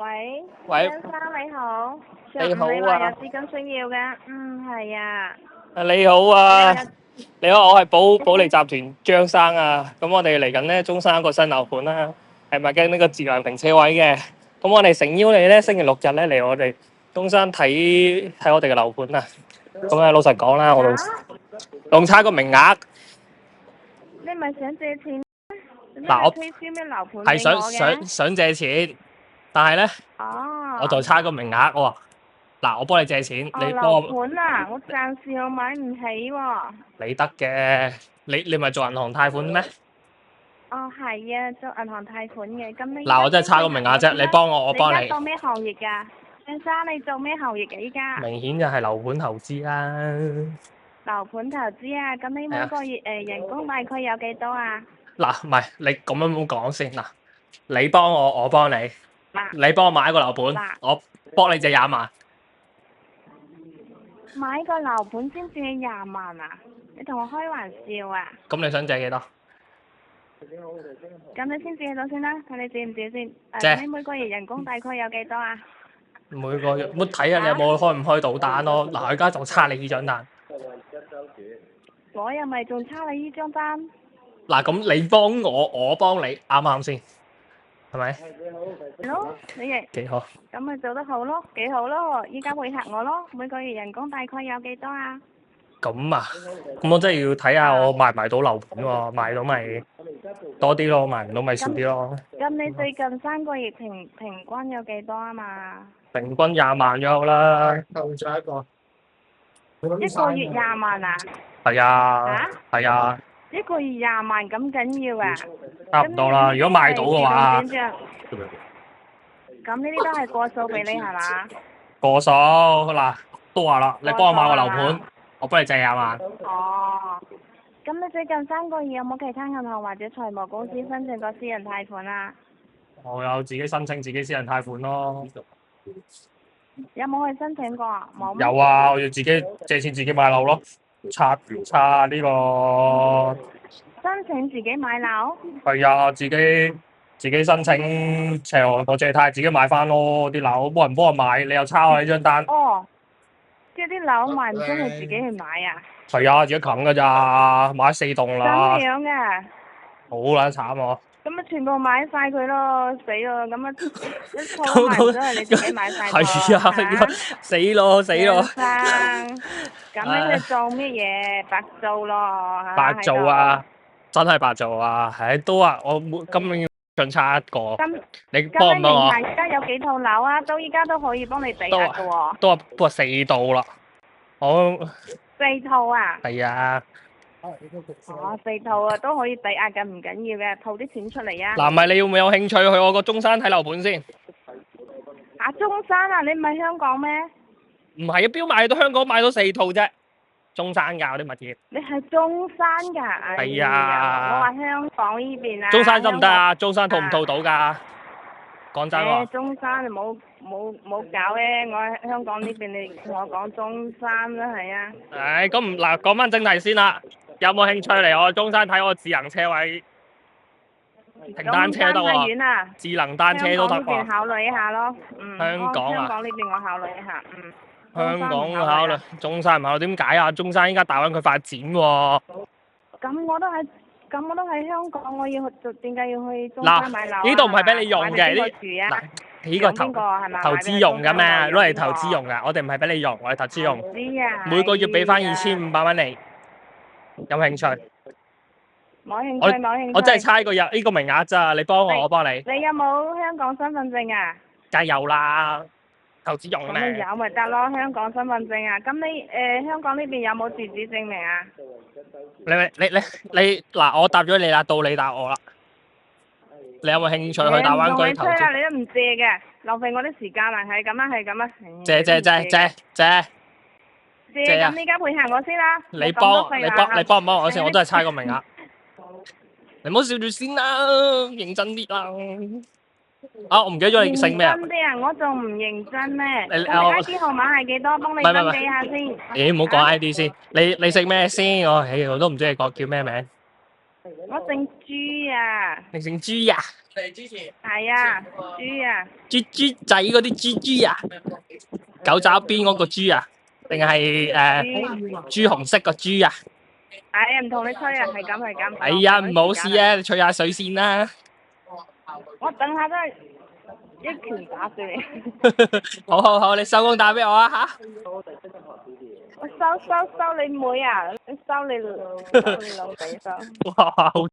喂，喂，張生你好，你好啊。有資金需要嘅，嗯係啊，啊你好啊，你好，我係保保 利集團張生啊。咁我哋嚟緊咧中山一個新樓盤啦，係咪跟呢個智能停车位嘅？咁我哋誠邀你咧星期六日咧嚟我哋中山睇睇我哋嘅樓盤啊。咁啊，老實講啦，我仲啊仲差個名額，你咪想借錢？嗱我推销咩樓盤係想想想借錢，但係咧哦，我就差個名額。我話嗱，我幫你借錢，哦樓你幫我盤啊，我暫時我買唔起喎。你得嘅，你你咪做銀行貸款咩？哦係啊，做銀行貸款嘅，咁你嗱，我真係差個名額啫，你幫我，我幫你你。做咩行業㗎？張生你做咩行業嘅依家？明顯就係樓盤投資啦。樓盤投資啊，咁你每個月誒人工大概有幾多啊？嗱，唔係你咁樣唔好講先嗱，你幫我，我幫你，嗱，你幫我買一個樓盤嗱，我幫你借廿萬。買個樓盤先借廿萬啊？你同我開玩笑啊？咁你想借幾多？咁你先借到先啦，睇你借唔借先。借誒，你每個月人工大概有幾多啊？每個月我睇下你有冇開唔開到單咯？嗱，我而家仲差你呢張單。我又咪仲差你呢張單？嗱，咁你幫我，我幫你，啱唔啱先？係咪？係咯，你亦幾好？咁咪做得好咯，幾好咯，依家配合我咯，每個月人工大概有幾多啊？咁啊，咁我真係要睇下我賣唔賣到樓盤喎，賣到咪多啲咯，賣唔到咪少啲咯。咁你最近三個月平平均有幾多啊嘛？平均廿萬左右啦。後咗一個，一個月廿萬啊？係啊，嚇？係啊，一個月廿萬咁緊要啊？差唔多啦。如果買到嘅話，咁呢啲都係過數俾你係嘛？過數嗱，都話啦，你幫我買個樓過數盤，我幫你借廿萬。哦，咁你最近三個月有冇其他銀行或者財務公司申請過私人貸款啊？我有自己申請自己私人貸款咯。有冇去申請過啊？冇。有啊，我要自己借錢自己買樓咯。拆拆呢個申請自己買樓？係啊，自己自己申請斜岸個借貸，自己買翻咯啲樓，冇人幫我買，你又抄我呢張單。哦，即係啲樓賣唔出係自己去買啊？係啊，自己啃㗎咋，買四棟啦咁，樣嘅？好撚慘啊！咁啊，全部買晒佢咯，死咯！咁啊，一鋪都賣唔出係你自己買晒 係啊，死咯死咯！生，咁你去做咩嘢？白做咯，嚇白做！啊，真係白做啊！唉，都話我每今年要上差一個，喺度咁你幫唔幫我？而家有幾套樓啊？都依家都可以幫你抵押嘅喎，都話都話四套啦，我四套啊！係啊，哦，四套啊，都可以抵押嘅，唔緊要嘅，套啲錢出嚟啊！嗱，唔係你要唔要興趣去我個中山睇樓盤先？啊，中山啊，你唔係香港咩？唔係啊，標買到香港買到四套啫，中山㗎嗰啲物業。你係中山㗎？哎係呀啊我話香港呢邊啊。中山得唔得香啊？中山套唔套到㗎？講真喎，中山你冇冇冇搞咧？我喺香港呢邊，你同我講中山啦，係啊。唉，咁唔嗱講翻正題先啦，有冇興趣嚟我中山睇我智能車位？停單車得啊！智能單車都得香港。考慮一下咯。嗯。香港啊香港呢邊我考慮一下。嗯。香港中山唔考慮，中山唔考慮點解啊？中山依家大灣區發展喎。咁我都喺，咁我都喺香港，我要去做，點解要去中嗱山買樓啊？呢度唔係俾你用嘅呢住啊？呢個投投資用㗎咩？攞嚟投資。用㗎，我哋唔係俾你用，我係投資用。知啊。每個月俾翻二千五。五百蚊你，有興趣？冇興趣，冇興趣。我真係差呢個入呢個名額咋，你幫我，我幫你，你有冇香港身份證啊？梗係有啦，投資用咩？有咪得咯？香港身份證啊？咁你誒香港呢邊有冇住址證明啊？你你你你嗱，我答咗你啦，到你答我啦。你有冇興趣去大灣區投你唔同你都唔借嘅，浪費我啲時間啊！係咁啊，係咁啊。唉借借借借借，咁依家配合我先啦。你冇咁幫多廢話你幫你幫唔幫我先？我都係猜個名額。你唔好笑住先啦，認真啲啦。啊，我唔記得咗你姓咩啊？認真啲啊！我仲唔認真咩？你 I D 號碼係幾多？幫你登記下先。咦，唔好講 I D 先。你你姓咩先？我唉，我都唔知你講叫咩名。我姓朱啊！你姓朱呀？係啊，豬啊，豬豬仔嗰啲豬豬啊，狗爪邊嗰個豬啊，定係誒豬，豬紅色個豬啊？哎呀唔同你吹啊，係咁係咁。哎呀，唔好事！啊，你吹下水先啦。我等下都係一拳打死你。好好好，你收工打俾我啊嚇。我收收收你妹啊！收你收你老仔收。哇，好